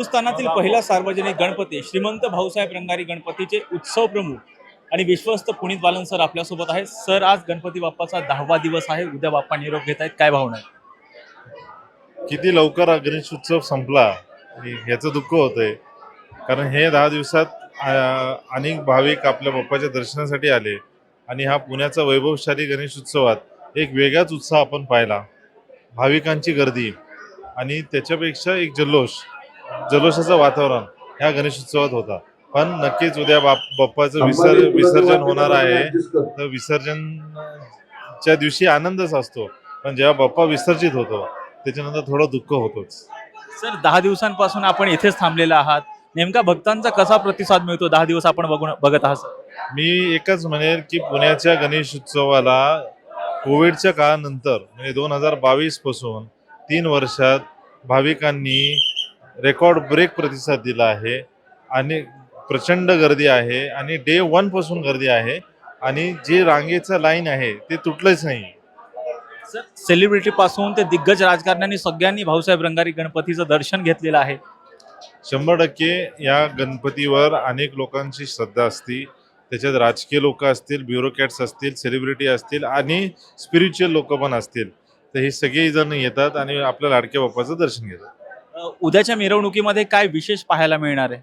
हिंदुस्थानातील पहिला सार्वजनिक गणपती श्रीमंत भाऊसाहेब रंगारी गणपतीचे उत्सव प्रमुख आणि विश्वस्त पुनीत बालन सर आपल्यासोबत आहेत. सर आज गणपती बाप्पाचा दहावा दिवस आहे. उद्या बाप्पा निरोप घेत आहेत. काय भावना आहे किती लवकर गणेश उत्सव संपला याचं ह्याचं दुःख होतंय. कारण हे दहा दिवसात अनेक भाविक आपल्या बाप्पाच्या दर्शनासाठी आले आणि हा पुण्याचा वैभवशाली गणेश उत्सवात एक वेगळाच उत्साह आपण पाहिला. भाविकांची गर्दी आणि त्याच्यापेक्षा एक जल्लोष. जल्लोषाचं वातावरण ह्या गणेश उत्सवात होता. पण नक्कीच उद्या बाप बाप्पाचं विसर विसर्जन होणार आहे. तर विसर्जनच्या दिवशी आनंदच असतो. पण जेव्हा बाप्पा विसर्जित होतो त्याच्यानंतर थोडं दुःख होतोच. सर दहा दिवसांपासून आपण इथेच थांबलेला आहात. नेमका भक्तांचा कसा प्रतिसाद मिळतो दहा दिवस आपण बघून बघत आहात सर? मी एकच म्हणेल की पुण्याच्या गणेश उत्सवाला कोविडच्या काळानंतर म्हणजे दोन हजार बावीसपासून तीन वर्षात भाविकांनी रेकॉर्ड ब्रेक प्रतिसाद दिला आहे आणि प्रचंड गर्दी आहे आणि डे वनपासून गर्दी आहे आणि जे रांगेचं लाईन आहे ते तुटलंच नाही. सर सेलिब्रिटी पासून ते दिग्गज राजकारण्यांनी सगळ्यांनी भाऊसाहेब रंगारी गणपतीचं दर्शन घेतलेलं आहे. शंभर टक्के या गणपतीवर अनेक लोकांची श्रद्धा असती. त्याच्यात राजकीय लोक असतील ब्युरोक्रॅट्स असतील सेलिब्रिटी असतील आणि स्पिरिच्युअल लोक पण असतील. तर हे सगळेही जण येतात आणि आपल्या लाडक्या बाप्पाचं दर्शन घेतात. उद्याच्या मिरवणुकीमध्ये काय विशेष पाहायला मिळणार आहे?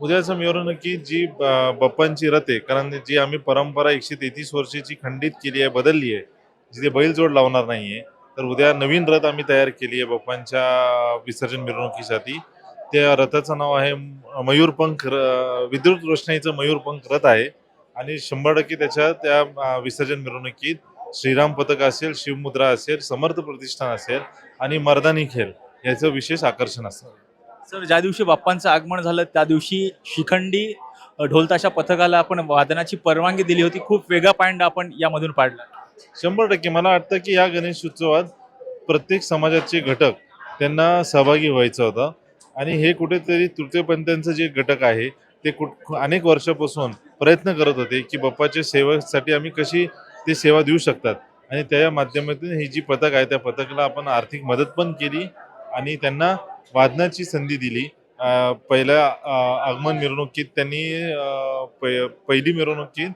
उद्याचं मिरवणुकी जी ब- बाप्पांची रथ आहे कारण जी आम्ही परंपरा एकशे तेहतीस वर्षाची खंडित केली आहे बदलली आहे जिथे बैलजोड लावणार नाहीये तर उद्या नवीन रथ आम्ही तयार केली आहे बप्पांच्या विसर्जन मिरवणुकीसाठी. त्या रथाचं नाव आहे मयूरपंख र- विद्युत रोषणाईचं मयूरपंख रथ आहे आणि शंभर टक्के त्याच्या त्या विसर्जन मिरवणुकीत श्रीराम पथक असेल शिवमुद्रा असेल समर्थ प्रतिष्ठान असेल आणि मर्दानी खेळ. याचं विशेष आकर्षण असतं. सर ज्या दिवशी बाप्पांचं आगमन झालं त्या दिवशी शिखंडी ढोलताशा पथकाला आपण वादनाची परवानगी दिली होती. खूप वेगळा पॉईंट आपण यामधून पाडला. शंभर टक्के. मला वाटतं की या गणेश उत्सवात प्रत्येक समाजाचे घटक त्यांना सहभागी व्हायचं होतं. आणि हे कुठेतरी तृतीयपंथीयांचं जे घटक आहे ते कुठ अनेक वर्षापासून प्रयत्न करत होते की बाप्पाच्या सेवेसाठी आम्ही कशी ते सेवा देऊ शकतात. आणि त्या माध्यमातून ही जी पथक आहे त्या पथकाला आपण आर्थिक मदत पण केली. आणि त्यांना वादनाची संधी दिली. पहिल्या आगमन मिरवणुकीत त्यांनी पहिली मिरवणुकीत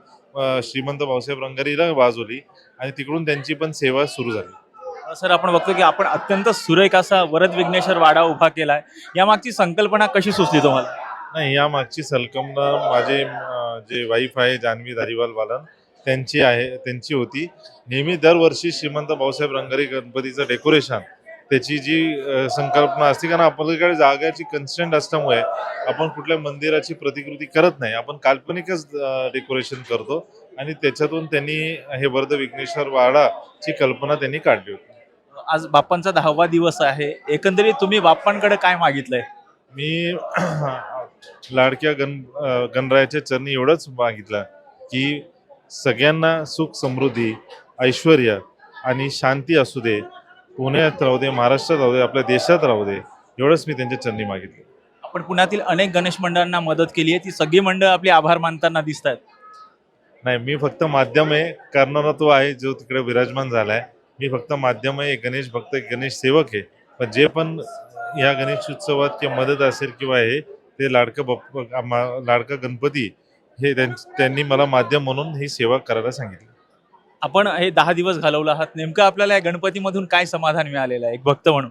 श्रीमंत भाऊसाहेब रंगारीला वाजवली आणि तिकडून त्यांची पण सेवा सुरू झाली. सर आपण बघतो की आपण अत्यंत सुरेख असा वरद विघ्नेश्वर वाडा उभा केलाय. यामागची संकल्पना कशी सुचली तुम्हाला? नाही या मागची सलकमना माझे जे वाईफ आहे जान्हवी धारीवाल बालन त्यांची आहे त्यांची होती. नेहमी दरवर्षी श्रीमंत भाऊसाहेब रंगारी गणपतीचं डेकोरेशन त्याची जी संकल्पना असते कारण आपल्याकडे जागाची कन्स्टंट असल्यामुळे आपण कुठल्या मंदिराची प्रतिकृती करत नाही. आपण काल्पनिकच डेकोरेशन करतो आणि त्याच्यातून त्यांनी हे वरद विघ्नेश्वर वाडाची कल्पना त्यांनी काढली होती. आज बाप्पांचा दहावा दिवस आहे. एकंदरीत तुम्ही बाप्पांकडे काय मागितलंय? मी लाडक्या गण गणरायाच्या चरणी एवढंच मागितलं की सगळ्यांना सुख समृद्धी ऐश्वर आणि शांती असू दे. पुण्यात राहू दे महाराष्ट्रात राहू दे आपल्या देशात राहू दे एवढंच मी त्यांच्या चरणी मागितलं. आपण पुण्यातील अनेक गणेश मंडळांना मदत केली आहे ती सगळी मंडळ आपले आभार मानताना दिसत आहेत नाही मी फक्त माध्यम आहे करणारा तो आहे जो तिकडे विराजमान झालाय. मी फक्त माध्यम आहे गणेश भक्त एक गणेश सेवक आहे. पण जे पण या गणेश उत्सवात किंवा मदत असेल किंवा हे ते लाडकं बाप्पा लाडका गणपती हे त्यां- त्यांनी मला माध्यम म्हणून ही सेवा करायला सांगितली. आपण हे दहा दिवस घालवलं आहात नेमकं आपल्याला या गणपतीमधून काय समाधान मिळालेलं आहे एक भक्त म्हणून?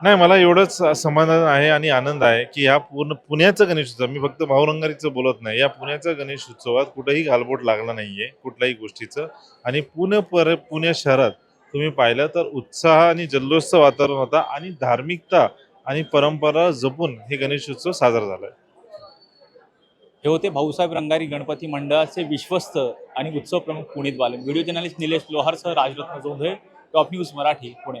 नाही मला एवढंच समाधान आहे आणि आनंद आहे की ह्या पूर्ण पुण्याचा गणेश उत्सव मी फक्त भाऊरंगारीचं बोलत नाही या पुण्याचा गणेश उत्सवात कुठेही घालबोट लागला नाहीये कुठल्याही गोष्टीचं. आणि पुणे पर पुणे शहरात तुम्ही पाहिलं तर उत्साह आणि जल्लोषचं वातावरण होता आणि धार्मिकता आणि परंपरा जपून हे गणेश उत्सव साजरा झालाय. हे होते भाऊसाहेब रंगारी गणपती मंडळाचे विश्वस्त आणि उत्सव प्रमुख पुणित बालन व्हिडिओ जर्नलिस्ट निलेश लोहारसह Rajratna Jondhale. Top news Marathi Pune.